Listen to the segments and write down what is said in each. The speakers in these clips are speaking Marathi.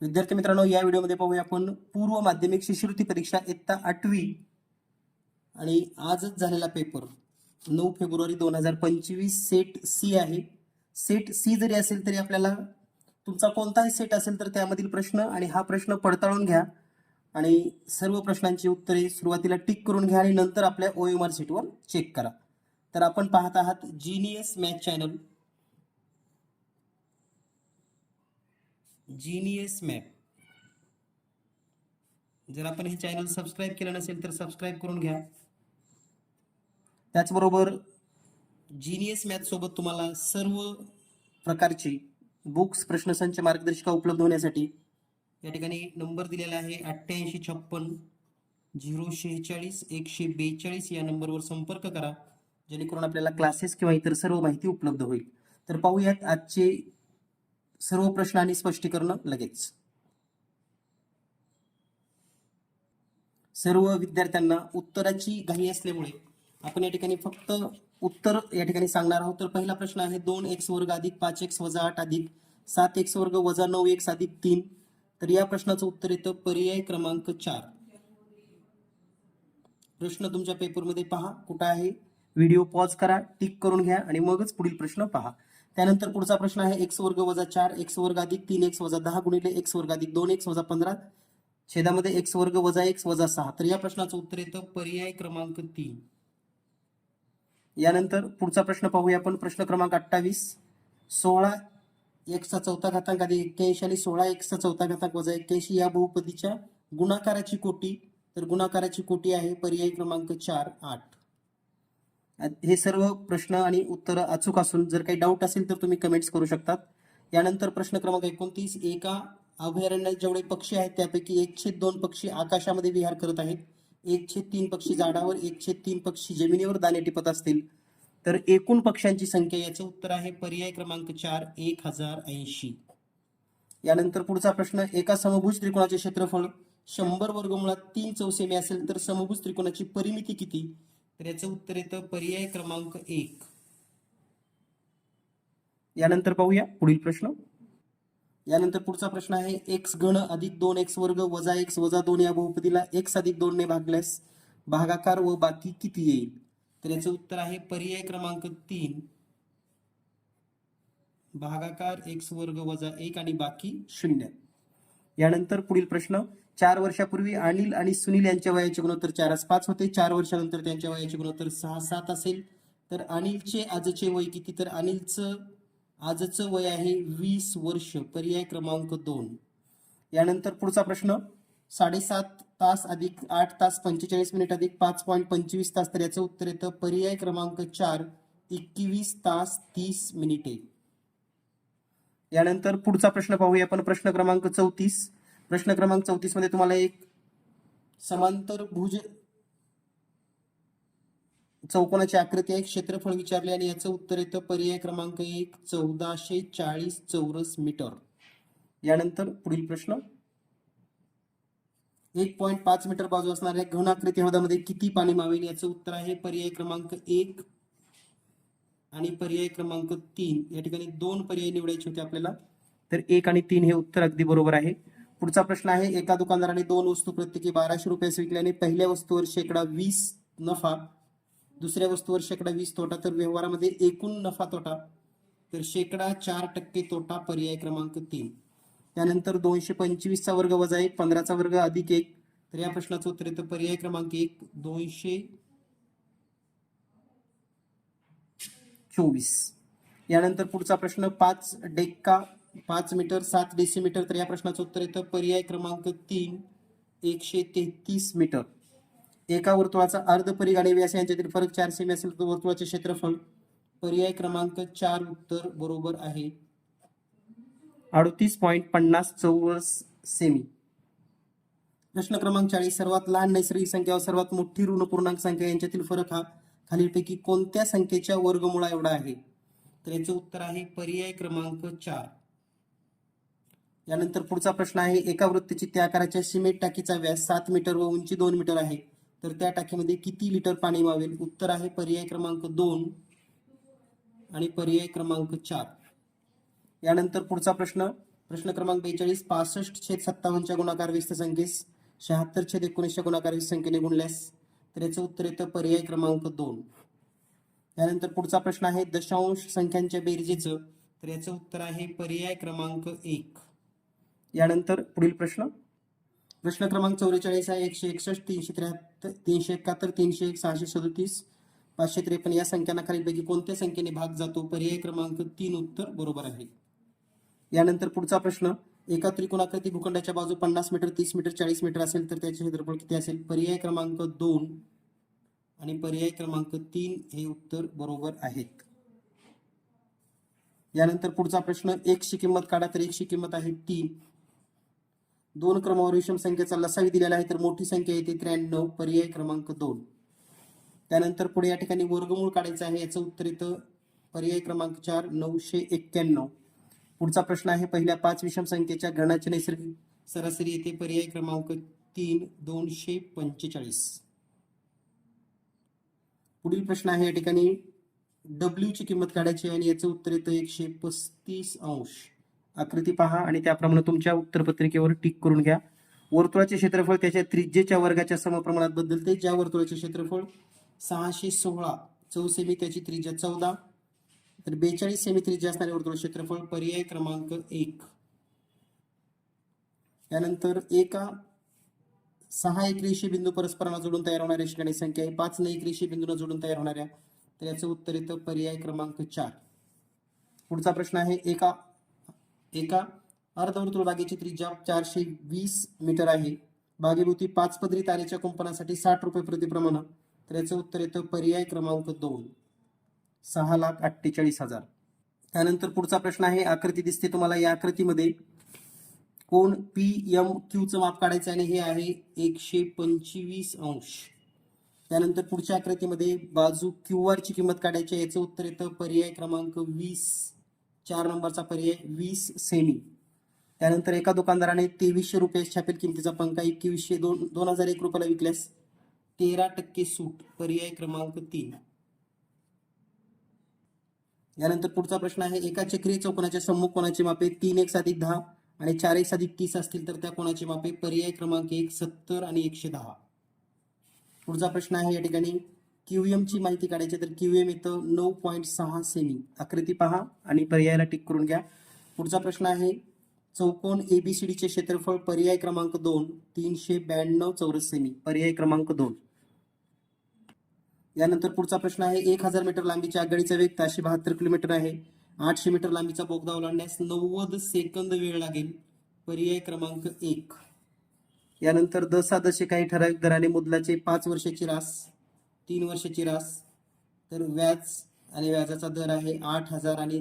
विद्यार्थी मित्रांनो या व्हिडिओमध्ये पाहूया आपण पूर्व माध्यमिक शिष्यवृत्ती परीक्षा इयत्ता आठवी आणि आजच झालेला पेपर नऊ फेब्रुवारी दोन हजार पंचवीस सेट सी आहे. सेट सी जरी असेल तरी आपल्याला तुमचा कोणताही सेट असेल तर त्यामधील प्रश्न आणि हा प्रश्न पडताळून घ्या आणि सर्व प्रश्नांची उत्तरे सुरुवातीला टिक करून घ्या आणि नंतर आपल्या ओ एम आर सीटवर चेक करा. तर आपण पाहत आहात genius math channel genius map जर आपण हे चॅनल सबस्क्राईब केलं नसेल तर सबस्क्राईब करून घ्या. त्याचबरोबर जीनियस मॅथ सोबत तुम्हाला सर्व प्रकारची बुक्स प्रश्नसंच मार्गदर्शिका उपलब्ध होण्यासाठी या ठिकाणी नंबर दिलेला आहे अठ्ठ्याऐंशी छप्पन झिरो शेहेचाळीस एकशे बेचाळीस या नंबरवर संपर्क करा. जेणेकरून आपल्याला क्लासेस किंवा इतर सर्व माहिती उपलब्ध होईल. तर पाहूयात आजचे सर्व प्रश्न आणि स्पष्टीकरण लगेच. सर्व विद्यार्थ्यांना उत्तराची घाई असल्यामुळे आपण या ठिकाणी फक्त उत्तर या ठिकाणी सांगणार आहोत. तर पहिला प्रश्न आहे दोन एक्स वर्ग अधिक पाच एक्स वजा आठ अधिक सात एक्स वर्ग वजा नऊ एक्स अधिक तीन. तर या प्रश्नाचं उत्तर येतं पर्याय क्रमांक चार. प्रश्न तुमच्या पेपरमध्ये पहा कुठं आहे? व्हिडिओ पॉज करा टिक करून घ्या आणि मगच पुढील प्रश्न पहा. त्यानंतर पुढचा प्रश्न आहे एक्स वर्ग वजा चार एक्स वर्ग अधिक तीन एक्स वजा दहा गुणिले एक्स वर्ग अधिक दोन एक्स वजा पंधरा. छेदामध्ये एक्स वर्ग वजा एक्स वजा सहा. तर या प्रश्नाचं उत्तर येतं पर्याय क्रमांक तीन. यानंतर पुढचा प्रश्न पाहूया आपण. प्रश्न क्रमांक अठ्ठावीस. सोळा एक्सचा चौथा घातांक अधिक एक्क्याऐंशी आणि सोळा एक्सचा चौथा घातांक वजा एक्क्याऐंशी या बहुपदीच्या गुणाकाराची कोटी. तर गुणाकाराची कोटी आहे पर्याय क्रमांक चार आठ. हे सर्व प्रश्न आणि उत्तरं अचूक असून जर काही डाऊट असेल तर तुम्ही कमेंट्स करू शकतात. यानंतर प्रश्न क्रमांक एकोणतीस एका अभयारण्यात जेवढे पक्षी आहेत त्यापैकी एकशे दोन पक्षी आकाशामध्ये विहार करत आहेत. एकशे तीन पक्षी झाडावर एकशे तीन पक्षी जमिनीवर दाणे टिपत असतील. तर एकूण पक्ष्यांची संख्या याचं उत्तर आहे पर्याय क्रमांक चार एक हजार ऐंशी. यानंतर पुढचा प्रश्न एका समभुज त्रिकोणाचे क्षेत्रफळ शंभर वर्गमुळात तीन चौसेमी असेल तर समभुज त्रिकोणाची परिमिती किती? तर याचं उत्तर येतं पर्याय क्रमांक एक. यानंतर पाहूया पुढील प्रश्न. यानंतर पुढचा प्रश्न आहे एक्स घन अधिक दोन एक्स वर्ग वजा एक्स वजा दोन या बहुपदीला एक्स अधिक दोन ने भागल्यास भागाकार व बाकी किती येईल? तर याचं उत्तर आहे पर्याय क्रमांक तीन. भागाकार एक्स वर्ग वजा एक आणि बाकी शून्य. यानंतर पुढील प्रश्न. चार वर्षापूर्वी अनिल आणि सुनील यांच्या वयाचे गुणोत्तर चारास पाच होते. चार वर्षानंतर त्यांच्या वयाचे गुणोत्तर सहा सात असेल. तर अनिलचे आजचे वय किती? तर अनिलचं आजचं वय आहे वीस वर्ष. पर्याय क्रमांक दोन. यानंतर पुढचा प्रश्न. साडेसात तास अधिक आठ तास पंचेचाळीस मिनिट अधिक पाच पॉईंट पंचवीस तास. तर याचं उत्तर येतं पर्याय क्रमांक चार एकवीस तास तीस मिनिटे. यानंतर पुढचा प्रश्न पाहूया. आपण प्रश्न क्रमांक चौतीस. प्रश्न क्रमांक चौतीसमध्ये तुम्हाला एक समांतर भुज चौकोनाची आकृती आहे. क्षेत्रफळ विचारले आणि याचं उत्तर येतं पर्याय क्रमांक एक चौदाशे चाळीस चौरस मीटर. यानंतर पुढील प्रश्न. एक पॉईंट पाच मीटर बाजू असणाऱ्या घनाकृती हौदामध्ये किती पाणी मावेल याचं उत्तर आहे पर्याय क्रमांक एक आणि पर्याय क्रमांक तीन. या ठिकाणी दोन पर्याय निवडायचे होते आपल्याला. तर एक आणि तीन हे उत्तर अगदी बरोबर आहे. पुढचा प्रश्न आहे एका दुकानदाराने दोन वस्तू प्रत्येकी बाराशे रुपयास विकल्याने पहिल्या वस्तूवर शेकडा वीस नफा दुसऱ्या वस्तूवर शेकडा वीस तोटा तर व्यवहारामध्ये एकूण नफा तोटा तर शेकडा चार टक्के तोटा पर्याय क्रमांक तीन. त्यानंतर दोनशे पंचवीसचा वर्ग वजा एक पंधराचा वर्ग अधिक एक. तर या प्रश्नाचं उत्तर येतं पर्याय क्रमांक एक दोनशे चोवीस. यानंतर पुढचा प्रश्न पाच डेक्का पाच मीटर सात डेसिमीटर तर या प्रश्नाचं उत्तर येतं. पर्याय क्रमांक तीन एकशे तेहतीस मीटर. एका वर्तुळाचा अर्ध परिघ व्यास यांच्यातील फरक चार सेमी असेल तर वर्तुळाचे क्षेत्रफळ पर्याय क्रमांक चार उत्तर बरोबर आहे. अडतीस पॉईंट पन्नास चौरस सेमी. प्रश्न क्रमांक चाळीस सर्वात लहान नैसर्गिक संख्या व सर्वात मोठी ऋण पूर्णांक संख्या यांच्यातील फरक हा खालीलपैकी कोणत्या संख्येच्या वर्गमुळा एवढा आहे? तर याचं उत्तर आहे पर्याय क्रमांक चार. यानंतर पुढचा प्रश्न आहे एका वृत्तीची त्या आकाराच्या सिमेंट टाकीचा व्यास सात मीटर व उंची दोन मीटर आहे. तर त्या टाकीमध्ये किती लिटर पाणी मावेल उत्तर आहे पर्याय क्रमांक दोन आणि पर्याय क्रमांक चार. यानंतर पुढचा प्रश्न प्रश्न क्रमांक बेचाळीस पासष्ट छेद सत्तावन्नच्या गुणाकार विस्त संख्येस शहात्तर छेद एकोणीसच्या गुणाकार विस्त संख्येने गुणल्यास तर याचं उत्तर येतं पर्याय क्रमांक दोन. त्यानंतर पुढचा प्रश्न आहे दशांश संख्यांच्या बेरजेचं तर याचं उत्तर आहे पर्याय क्रमांक एक. यानंतर पुढील प्रश्न. प्रश्न क्रमांक चौवेचाळीस आहे. एकशे एकसष्ट तीनशे त्र्याहत्तर तीनशे एकाहत्तर तीनशे एक सहाशे सदतीस पाचशे त्रेपन्न. या संख्यांना खालीलपैकी कोणत्या संख्येने भाग जातो? पर्याय क्रमांक तीन उत्तर बरोबर आहे. यानंतर पुढचा प्रश्न. एका त्रिकोणाकृती भूखंडाच्या बाजू पन्नास मीटर तीस मीटर चाळीस मीटर असेल तर त्याचे क्षेत्रफळ किती असेल? पर्याय क्रमांक दोन आणि पर्याय क्रमांक तीन हे उत्तर बरोबर आहेत. यानंतर पुढचा प्रश्न. एकची किंमत काढा तर एकची किंमत आहे तीन. दोन क्रमावर विषम संख्येचा लसावी दिलेला आहे तर मोठी संख्या येते त्र्याण्णव पर्याय क्रमांक दोन. त्यानंतर पुढे या ठिकाणी वर्गमूळ काढायचं आहे याचं उत्तर येतं पर्याय क्रमांक चार नऊशे एक्क्याण्णव. पुढचा प्रश्न आहे पहिल्या पाच विषम संख्येच्या गणाची नैसर्गिक सरासरी येते पर्याय क्रमांक तीन दोनशे पंचेचाळीस. पुढील प्रश्न आहे या ठिकाणी डब्ल्यूची किंमत काढायची आहे आणि याचं उत्तर येतं एकशे पस्तीस अंश. आकृती पहा आणि त्याप्रमाणे तुमच्या उत्तरपत्रिकेवर टिक करून घ्या. वर्तुळाचे क्षेत्रफळ त्याच्या त्रिज्येच्या वर्गाच्या समप्रमाणात बदलते. ज्या वर्तुळाचे क्षेत्रफळ सहाशे सोळा चौसेमी त्याची त्रिज्या चौदा तर बेचाळीस सेमी त्रिज्या असणारे वर्तुळ क्षेत्रफळ पर्याय क्रमांक एक. त्यानंतर एका सहा एकरेषी बिंदू परस्परांना जोडून तयार होणाऱ्या ठिकाणी संख्या आहे. पाच न एकरेषी बिंदूंना जोडून तयार होणाऱ्या तर याचं उत्तर येतं पर्याय क्रमांक चार. पुढचा प्रश्न आहे एका एका अर्धवर्तुळबागेची त्रिज्या चारशे वीस मीटर आहे. बागेभोवती पाच पदरी तारेच्या कुंपणासाठी साठ रुपये प्रतिप्रमाण. तर याचं उत्तर येतं पर्याय क्रमांक दोन. सहा लाख अठ्ठेचाळीस हजार. त्यानंतर पुढचा प्रश्न आहे आकृती दिसते तुम्हाला या आकृतीमध्ये. कोण पी एम क्यूचं माप काढायचं आणि हे आहे एकशे पंचवीस अंश. त्यानंतर पुढच्या आकृतीमध्ये बाजू क्यू आरची किंमत काढायची आहे. याचं उत्तर येतं पर्याय क्रमांक वीस. चार नंबरचा पर्याय वीस सेमी. त्यानंतर एका दुकानदाराने तेवीसशे रुपये छापेल किमतीचा पंखा एकवीसशे दोन दोन हजार एक रुपयाला विकल्यास तेरा टक्के सूट पर्याय क्रमांक तीन. यानंतर पुढचा प्रश्न आहे एका चक्रीय चौकोनाच्या सम्मुख कोणाची मापे तीन एक साधिक दहा आणि चार एक अधिक तीस असतील तर त्या कोणाची मापे पर्याय क्रमांक एक सत्तर आणि एकशे दहा. पुढचा प्रश्न आहे या ठिकाणी क्यूएम ची माहिती काढायची तर क्यूएम येतं नऊ पॉईंट सहा सेमी. आकृती पहा आणि पर्यायाला टिक करून घ्या. पुढचा प्रश्न आहे चौकोन एबीसीडीचे क्षेत्रफळ पर्याय क्रमांक दोन तीनशे ब्याण्णव चौरस सेमी. पर्याय क्रमांक दोन. यानंतर पुढचा प्रश्न आहे एक हजार मीटर लांबीच्या आघाडीचा वेग ताशे बहात्तर किलोमीटर आहे. आठशे मीटर लांबीचा बोगदा ओलांडण्यास नव्वद सेकंद वेळ लागेल. पर्याय क्रमांक एक. यानंतर दसादशे काही ठराविक दराने मुदलाचे पाच वर्षाची रास. तीन वर्षाची रास. तर व्याज आणि व्याजाचा दर आहे आठ हजार आणि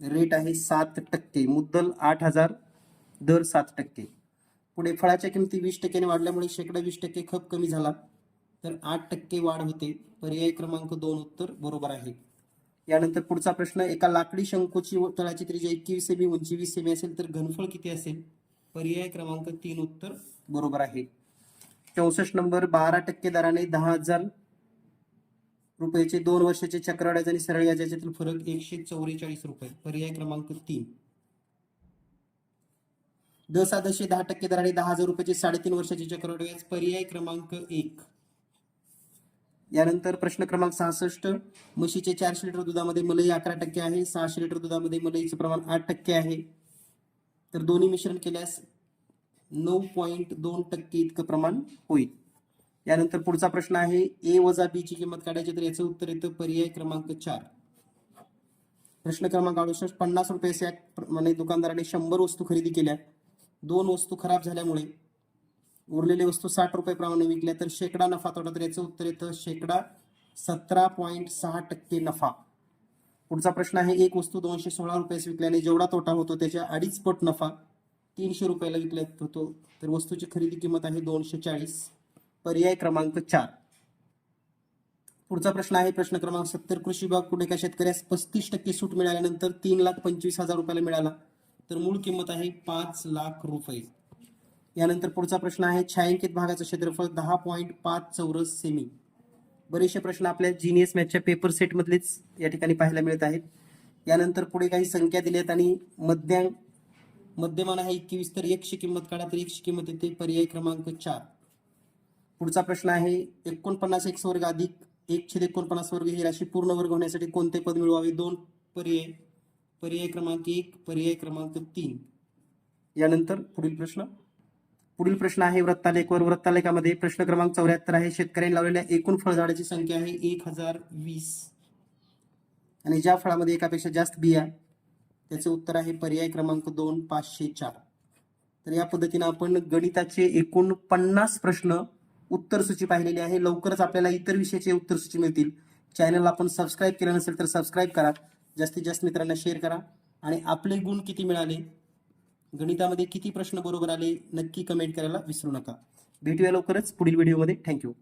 रेट आहे सात टक्के. मुद्दल आठ हजार दर सात टक्के. पुढे फळाच्या किमती वीस टक्क्याने वाढल्यामुळे शेकडा वीस टक्के खप कमी झाला. तर आठ टक्के वाढ होते. पर्याय क्रमांक दोन उत्तर बरोबर आहे. यानंतर पुढचा प्रश्न एका लाकडी शंकूची तळाची त्रिज्या एकवीस सेमी उंची वीस सेमी असेल तर घनफळ किती असेल? पर्याय क्रमांक तीन उत्तर बरोबर आहे. चौसष्ट नंबर बारा टक्के दराने दहा हजार रुपयाचे दोन वर्षाचे चक्रवाढ्याचे आणि सरळ याच्यातील फरक एकशे चौवेचाळीस रुपये. पर्याय क्रमांक तीन. दस दशे दहा टक्के दराने दहा हजार रुपयाचे साडेतीन वर्षाचे चक्रवाढ व्याज पर्याय क्रमांक एक. यानंतर प्रश्न क्रमांक सहासष्ट. म्हशीचे चारशे लिटर दुधामध्ये मलई अकरा टक्के आहे. सहाशे लिटर दुधामध्ये मलईचं प्रमाण आठ टक्के आहे. तर दोन्ही मिश्रण केल्यास नऊ पॉईंट दोन टक्के इतकं प्रमाण होईल. यानंतर पुढचा प्रश्न आहे ए वजा बी ची किंमत काढायची तर याचं उत्तर येतं पर्याय क्रमांक चार. प्रश्न क्रमांक अडुसष्ट पन्नास रुपये प्रमाणे दुकानदाराने शंभर वस्तू खरेदी केल्या. दोन वस्तू खराब झाल्यामुळे उरलेल्या वस्तू साठ रुपये प्रमाणे विकल्या तर शेकडा नफा तोटा तर याचं उत्तर येतं शेकडा सतरा पॉईंट सहा टक्के नफा. पुढचा प्रश्न आहे एक वस्तू दोनशे सोळा रुपयास विकल्याने जेवढा तोटा होतो त्याच्या अडीच पट नफा तीनशे रुपयाला विकल्या होतो. तर वस्तूची खरेदी किंमत आहे दोनशे चाळीस. पर्याय क्रमांक चार. पुढचा प्रश्न आहे प्रश्न क्रमांक सत्तर. कृषी विभाग पुढे एका शेतकऱ्यास पस्तीस टक्के सूट मिळाल्यानंतर तीन लाख पंचवीस हजार रुपयाला मिळाला. तर मूळ किंमत आहे पाच लाख रुपये. यानंतर पुढचा प्रश्न आहे छायांकित भागाचं क्षेत्रफळ दहा पॉईंट पाच चौरस सेमी. बरेचसे प्रश्न आपल्या जीनियस मॅथच्या पेपर सेट मधलेच या ठिकाणी पाहायला मिळत आहेत. यानंतर पुढे काही संख्या दिल्यात आणि मध्यांक मध्यमान आहे एकवीस तर एकशे किंमत काढा तर एकशे किंमत येते पर्याय क्रमांक चार. पुढचा प्रश्न आहे एकोणपन्नास एक्स वर्ग अधिक एक छेद एकोणपन्नास वर्ग ही राशी पूर्ण वर्ग होण्यासाठी कोणते पद मिळवावे? दोन पर्याय पर्याय क्रमांक एक पर्याय क्रमांक तीन. यानंतर पुढील प्रश्न. पुढील प्रश्न आहे वृत्तालेखवर वृत्तालेखामध्ये प्रश्न क्रमांक चौऱ्याहत्तर आहे. शेतकऱ्यांनी लावलेल्या एकूण फळझाडाची संख्या आहे एक हजार वीस. आणि ज्या फळामध्ये एकापेक्षा जास्त बिया त्याचे उत्तर आहे पर्याय क्रमांक दोन पाचशे चार. तर या पद्धतीनं आपण गणिताचे एकूण पन्नास प्रश्न उत्तर सूची पाहिलेली आहे. लवकरच आपल्याला इतर विषयाचे उत्तर सूची मिळतील. चॅनल आपण सबस्क्राईब केलं नसेल तर सबस्क्राईब करा. जास्तीत जास्त मित्रांना शेअर करा. आणि आपले गुण किती मिळाले? गणितामध्ये किती प्रश्न बरोबर आले? नक्की कमेंट करायला विसरू नका. भेटूया लवकरच पुढील व्हिडिओमध्ये थँक्यू